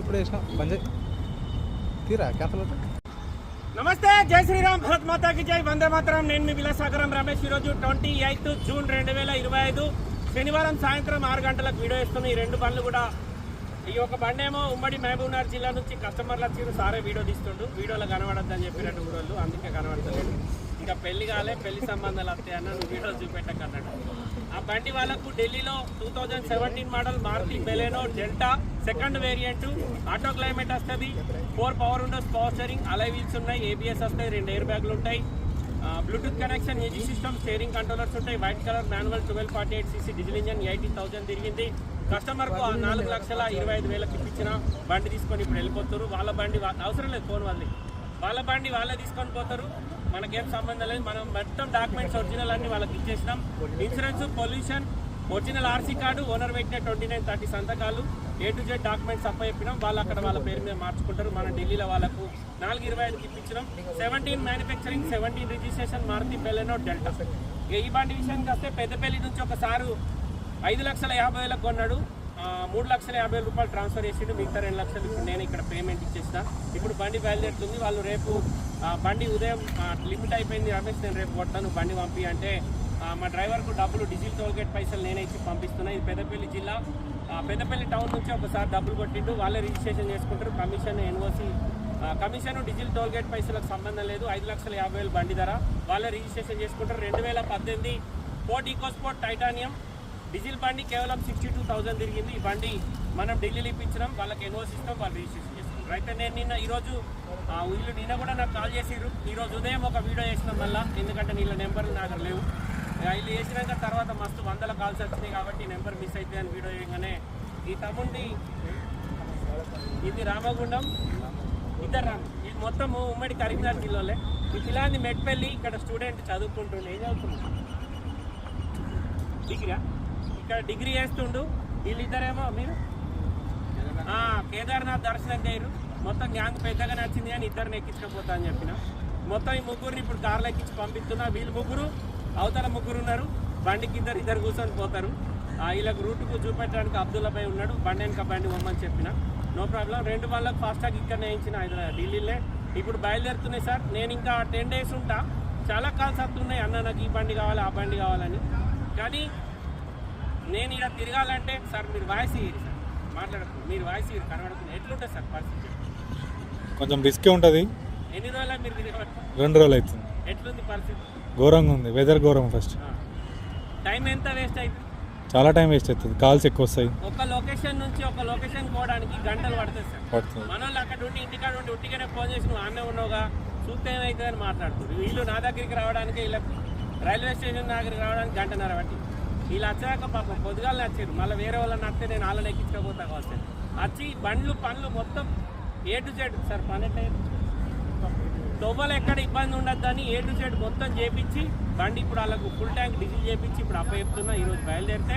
ఇప్పుడు వేసిన. బంద్ తీరా క్యాన్సల్ నమస్తే జై శ్రీరామ్ భరత్ మాతాకి జై. వందే మాత్రం. నేను మీ విలాసాగరం రమేష్. ఈరోజు ట్వంటీ ఎయిత్ జూన్ రెండు వేల ఇరవై ఐదు. శనివారం సాయంత్రం ఆరు గంటలకు వీడియో ఇస్తున్న ఈ రెండు బండ్లు కూడా. ఈ ఒక బండి ఏమో ఉమ్మడి మహబూబ్నగర్ జిల్లా నుంచి కస్టమర్లు వచ్చి సారే వీడియో తీస్తుండు. వీడియోలో కనబడద్దని చెప్పినట్టు ఊరోళ్ళు అందుకే కనబడతలేదు. ఇంకా పెళ్ళి కాలే పెళ్ళి సంబంధాలు వస్తాయి అన్న నువ్వు వీడియో చూపెట్టకన్నాడు ఆ బండి వాళ్ళకు ఢిల్లీలో two thousand seventeen model Maruti Baleno Delta second variant auto climate వస్తుంది four power windows power steering alloy wheels ఉన్నాయి ఏబిఎస్ వస్తాయి రెండు ఎయిర్ బ్యాగులు ఉంటాయి. Bluetooth connection music system steering controllers ఉంటాయి white colour manual twelve forty eight CC diesel engine eighty thousand తిరిగింది. కస్టమర్కు నాలుగు లక్షల ఇరవై ఐదు వేలకు ఇప్పించిన బండి తీసుకొని ఇప్పుడు వెళ్ళిపోతారు. వాళ్ళ బండి అవసరం లేదు ఫోన్ వాళ్ళది. వాళ్ళ బండి వాళ్ళే తీసుకొని పోతారు. మనకేం సంబంధం లేదు. మనం మొత్తం డాక్యుమెంట్స్ ఒరిజినల్ అన్ని వాళ్ళకి ఇచ్చేసినాం. Insurance pollution original RC card owner పెట్టిన ట్వంటీ నైన్ థర్టీ సంతకాలు ఏ టు జెడ్ డాక్యుమెంట్స్ అప్ప చెప్పినాం. వాళ్ళు అక్కడ వాళ్ళ పేరు మీద మార్చుకుంటారు. మన ఢిల్లీలో వాళ్ళకు నాలుగు ఇరవై ఐదుకి ఇప్పించినాం. Seventeen manufacturing seventeen registration Maruti Baleno Delta. ఇక ఈ బండి విషయానికి వస్తే పెద్దపల్లి నుంచి ఒకసారి ఐదు లక్షల యాభై వేలకు కొన్నాడు. మూడు లక్షల యాభై రూపాయలు ట్రాన్స్ఫర్ చేసిండు. మిగతా రెండు లక్షలు ఇప్పుడు నేను ఇక్కడ పేమెంట్ ఇచ్చేసిన ఇప్పుడు బండి బయలుదేరుతుంది. వాళ్ళు రేపు బండి ఉదయం లిమిట్ అయిపోయింది రమేష్ నేను రేపు కొట్టాను బండి పంపి అంటే మా డ్రైవర్కు డబ్బులు డీజిల్ టోల్గేట్ పైసలు నేనే ఇచ్చి పంపిస్తున్నా. ఇది పెద్దపల్లి జిల్లా. పెద్దపల్లి టౌన్ నుంచి ఒకసారి డబ్బులు కొట్టిండు. వాళ్ళే రిజిస్ట్రేషన్ చేసుకుంటారు. Commission NOC commission diesel toll gate పైసలకు సంబంధం లేదు. ఐదు లక్షల యాభై వేలు బండి ధర. వాళ్ళే రిజిస్ట్రేషన్ చేసుకుంటారు. రెండు వేల పద్దెనిమిది ఫోర్ట్ ఈకోస్పోర్ట్ టైటానియం. డీజిల్ బండి కేవలం సిక్స్టీ టూ థౌసండ్ తిరిగింది. ఈ బండి మనం ఢిల్లీలో ఇప్పించినాం వాళ్ళకి ఎన్ఓసి ఇస్తాం వాళ్ళు రిజిస్ట్రేషన్ చేసుకుంటారు అయితే నేను నిన్న ఈరోజు ఆ, వీళ్ళు నిన్న కూడా నాకు కాల్ చేసిరు ఈరోజు ఉదయం ఒక వీడియో చేసినాం మళ్ళీ. ఎందుకంటే వీళ్ళ నెంబర్లు నా దగ్గర లేవు వీళ్ళు చేసినాక తర్వాత మస్తు వందల కాల్స్ వచ్చినాయి కాబట్టి నెంబర్ మిస్ అయితే అని వీడియో చేయగానే ఈ తమ్ముడిని ఇది రామగుండం ఇద్దరు రాము. ఇది మొత్తం ఉమ్మడి కరీంనగర్ జిల్లాలో. ఈ పిల్లాన్ని మెట్పల్లి ఇక్కడ స్టూడెంట్ చదువుకుంటుండే. ఏం చదువుతున్నాడు డిగ్రీయా? ఇక్కడ డిగ్రీ చేస్తుండు. వీళ్ళిద్దరేమో మీరు? కేదార్నాథ్. దర్శనం చేయరు. మొత్తం గ్యాంగ్ పెద్దగా నచ్చింది అని ఇద్దరిని ఎక్కించకపోతా అని చెప్పిన. మొత్తం ఈ ముగ్గురిని ఇప్పుడు కార్లో ఎక్కించి పంపిస్తున్నా. వీళ్ళు ముగ్గురు అవతల ముగ్గురు ఉన్నారు. బండికి ఇద్దరు ఇద్దరు కూర్చొని పోతారు. ఆ, వీళ్ళకి రూట్కు చూపెట్టడానికి అబ్దుల్లా భాయ్ ఉన్నాడు. బండి వెనక బండి పొమ్మని చెప్పిన. No problem. రెండు బండ్లకు ఫాస్టాగ్ ఇక్కడ వేయించిన హైదరాబాద్ ఢిల్లీలో. ఇప్పుడు బయలుదేరుతున్నాయి సార్. నేను ఇంకా టెన్ డేస్ ఉంటా. చాలా కాల్స్ వస్తున్నాయి. అన్న నాకు ఈ బండి కావాలి ఆ బండి కావాలని. కానీ నేను ఇలా తిరగాలంటే సార్ మీరు వాయిస్ ఇయ్యరు సార్. మాట్లాడకు మీరు వాయిస్ ఇయ్యరు కనబడుతుంది ఎట్లుంటుంది సార్ పరిస్థితి? కొంచెం రిస్కే ఉంటుంది. ఎన్ని రోజుల మీరు తిరగబట్టు రెండు రోజులు అవుతుంది. ఎట్లుంది పరిస్థితి? ఘోరంగా ఉంది వెదర్ ఘోరం ఫస్ట్. టైం ఎంత వేస్ట్ అవుతుంది? చాలా టైం వేస్ట్ అవుతుంది కాల్స్ ఎక్కువ వస్తాయి. ఒక లొకేషన్ నుంచి ఒక లొకేషన్ పోవడానికి గంటలు పడుతుంది సార్. పడుతుంది. మన వాళ్ళు అక్కడ ఉండి ఇంటికాడ ఉండి ఉట్టిగానే ఫోన్ చేసి నువ్వు ఆమె ఉన్నావుగా చూస్తే ఏమవుతుంది అని మాట్లాడుతున్నారు వీళ్ళు నా దగ్గరికి రావడానికి వీళ్ళకి రైల్వే స్టేషన్ దగ్గరికి రావడానికి గంటన్నర బట్టి వీళ్ళు వచ్చాక పాపం పొద్దుగాలు నచ్చారు మళ్ళీ వేరే వాళ్ళని నచ్చితే నేను వాళ్ళని ఎక్కించకపోతా కావచ్చు. వచ్చి బండ్లు పనులు మొత్తం ఏ టు జెడ్ సార్ పని దొవ్వలు ఎక్కడ ఇబ్బంది ఉండద్దని ఏ టు జెడ్ మొత్తం చేపించి బండి ఇప్పుడు వాళ్ళకు ఫుల్ ట్యాంక్ డీజిల్ చేపించి ఇప్పుడు అప్ప చెప్తున్నా ఈరోజు బయలుదేరితే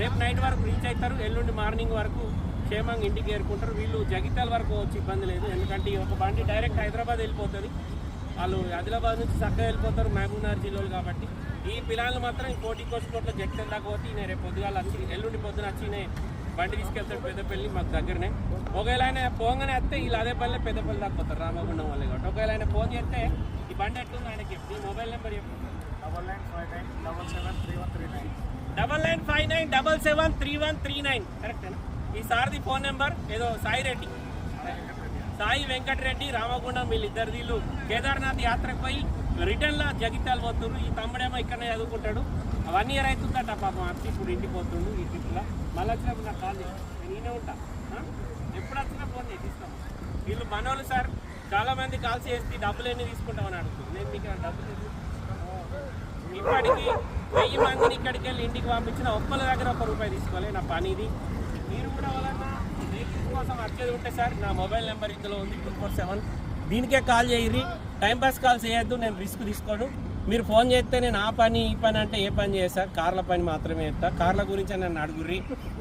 రేపు నైట్ వరకు రీచ్ అవుతారు. ఎల్లుండి మార్నింగ్ వరకు క్షేమంగా ఇంటికి ఏరుకుంటారు వీళ్ళు జగిత్యాల వరకు వచ్చి ఇబ్బంది లేదు. ఎందుకంటే ఈ ఒక బండి డైరెక్ట్ హైదరాబాద్ వెళ్ళిపోతుంది. వాళ్ళు ఆదిలాబాద్ నుంచి చక్కగా వెళ్ళిపోతారు. మహబూబ్నగర్ జిల్లాలు కాబట్టి. ఈ పిల్లలు మాత్రం ఈ కోటి కోసుకోట్లో జగిత్యాల దాకా పోతే నేను రేపు పొద్దుగాల వచ్చి ఎల్లుండి పొద్దున వచ్చి బండి తీసుకెళ్తాడు పెద్దపల్లి మాకు దగ్గరనే. ఒకవేళ ఆయన పోగానే వస్తే వీళ్ళు అదే పల్లె పెద్దపల్లి దాకా పోతారు రామగుండం వాళ్ళే కాబట్టి. ఒకవేళ ఆయన ఫోన్ చేస్తే ఈ బండి ఎట్లుంది ఆయనకి నీ మొబైల్ నెంబర్ చెప్పు. Double nine five nine double seven three one three nine. Double nine five nine double seven three one three nine. కరెక్టేనా ఈ సార్ది ఫోన్ నెంబర్ ఏదో సాయి రెడ్డి. సాయి వెంకటరెడ్డి. రామగుండం వీళ్ళిద్దరు వీళ్ళు కేదార్నాథ్ యాత్రకు పోయి రిటర్న్ లా జగిత్యాలు పోతున్నారు ఈ తమ్ముడేమో ఇక్కడనే చదువుకుంటాడు. వన్ ఇయర్ అవుతుందట పాపం. వచ్చి ఇప్పుడు ఇంటికి పోతుండు ఈ ట్రిప్లో. మళ్ళీ వచ్చినప్పుడు నాకు కాల్ చేయి నేను ఉంటా. ఎప్పుడు వచ్చినా ఫోన్ చేసి వీళ్ళు మనోళ్ళు సార్. చాలా మంది కాల్స్ చేసి డబ్బులు ఎన్ని తీసుకుంటామని అడుగుతుంది నేను మీకు డబ్బులు ఇప్పటికి వెయ్యి మందిని ఇక్కడికి వెళ్ళి ఇంటికి పంపించిన ఒక్కల దగ్గర ఒక్క రూపాయి తీసుకోవాలి నా పని ఇది. మీరు కూడా ఎవరన్నా కోసం వచ్చేది ఉంటే సార్ నా మొబైల్ నెంబర్ ఇందులో ఉంది. టూ ఫోర్ సెవెన్ దీనికే కాల్ చేయరి టైం పాస్ కాల్ చేయొద్దు నేను రిస్క్ తీసుకోను. మీరు ఫోన్ చేస్తే నేను ఆ పని ఈ పని అంటే ఏ పని చేస్తాను కార్ల పని మాత్రమే చేస్తా. కార్ల గురించి నన్ను అడుగుర్రి.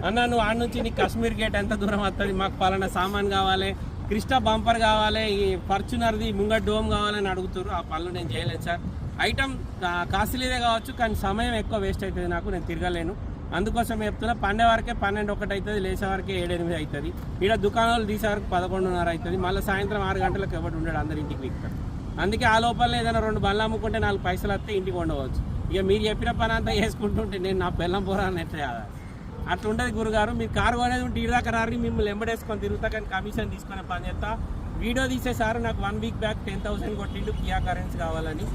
అన్న నువ్వు ఆడ నుంచి నీకు కాశ్మీర్ గేట్ ఎంత దూరం వస్తుంది మాకు పలానా సామాన్ కావాలి క్రిస్టా బంపర్ కావాలి ఈ ఫార్చునర్ది ముంగట్ డోమ్ కావాలని అడుగుతారు ఆ పనులు నేను చేయలేదు సార్ ఐటమ్ కాస్ట్లీదే కావచ్చు కానీ సమయం ఎక్కువ వేస్ట్ అవుతుంది నాకు నేను తిరగలేను. అందుకోసం చెప్తున్నా పండే వరకే పన్నెండు ఒకటి అవుతుంది లేచే వరకే ఏడెనిమిది అవుతుంది ఇక్కడ దుకాణాలు తీసే వరకు పదకొండున్నర అవుతుంది మళ్ళీ సాయంత్రం ఆరు గంటలకు ఎవరు ఉండడు అందరి ఇంటికి వీక్తారు అందుకే ఆ లోపల ఏదైనా రెండు బండ్లు అమ్ముకుంటే నాలుగు పైసలు వస్తే ఇంటికి ఉండవచ్చు ఇక మీరు చెప్పిన పని అంతా చేసుకుంటుంటే నేను నా బెల్లం పోరాని ఎట్లా చేయాలి? అట్లా ఉండదు గురుగారు మీరు కారు కొనేది ఉంటే ఇడిదాకా దాకా రారి మిమ్మల్ని ఎంబడేసుకొని తిరుగుతా కానీ కమిషన్ తీసుకునే పని చేస్తా. వీడియో తీసేసారు నాకు one week back ten thousand కొట్టిండు కియా కరెన్సీ కావాలని.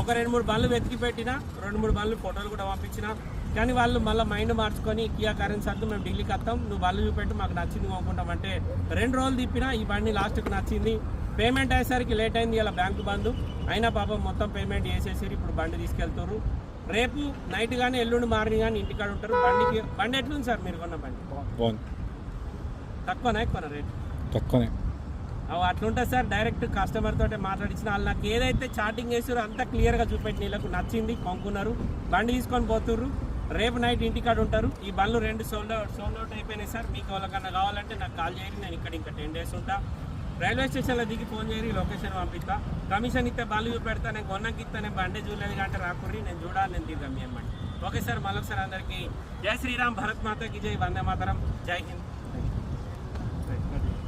ఒక రెండు మూడు బండ్లు వెతికి పెట్టినా రెండు మూడు బండ్లు ఫోటోలు కూడా పంపించిన కానీ వాళ్ళు మళ్ళీ మైండ్ మార్చుకొని కియా కరెన్సీ వద్దు మేము ఢిల్లీకి వస్తాం నువ్వు బండ్లు చూపెట్టు మాకు నచ్చింది కొనుక్కుంటామంటే రెండు రోజులు తిప్పినా ఈ బండి లాస్ట్కి నచ్చింది. పేమెంట్ అయ్యేసరికి లేట్ అయింది ఇలా బ్యాంకు బంద్ అయినా పాపం మొత్తం పేమెంట్ చేసేసి ఇప్పుడు బండి తీసుకెళ్తారు రేపు నైట్ కానీ ఎల్లుండి మార్నింగ్ కానీ ఇంటికాడ ఉంటారు. బండికి బండి ఎట్లుంది సార్ మీరు కొన్న బండి? తక్కువనా ఎక్కువనా రేట్? తక్కువనే. అవి అట్లుంటుంది సార్ డైరెక్ట్ కస్టమర్ తోటి మాట్లాడించిన వాళ్ళు. నాకు ఏదైతే చాటింగ్ చేసారో అంతా క్లియర్గా చూపెట్టి వీళ్ళకు నచ్చింది కొనుక్కున్నారు. బండి తీసుకొని పోతుర్రు. రేపు నైట్ ఇంటికాడ ఉంటారు. ఈ బండ్లు రెండు సోల్డ్ అవుట్ సోల్డ్ అవుట్ అయిపోయినాయి సార్. మీకు వాళ్ళకన్నా కావాలంటే నాకు కాల్ చేయండి. నేను ఇక్కడ ఇంకా టెన్ డేస్ ఉంటా. రైల్వే స్టేషన్లో దిగి ఫోన్ చేయండి లొకేషన్ పంపిస్తా. కమిషన్ ఇస్తే బండ్లు చూపెడతా నేను కొన్నకి ఇస్తా నేను బండే చూడలేదు అంటే రాకుర్రి నేను చూడాలి నేను తిరిగా మీ అమ్మండి ఓకే సార్ మళ్ళొకసారి అందరికీ జై శ్రీరామ్ భరత్ మాతకి జై వందే మాతరం జై హింద్.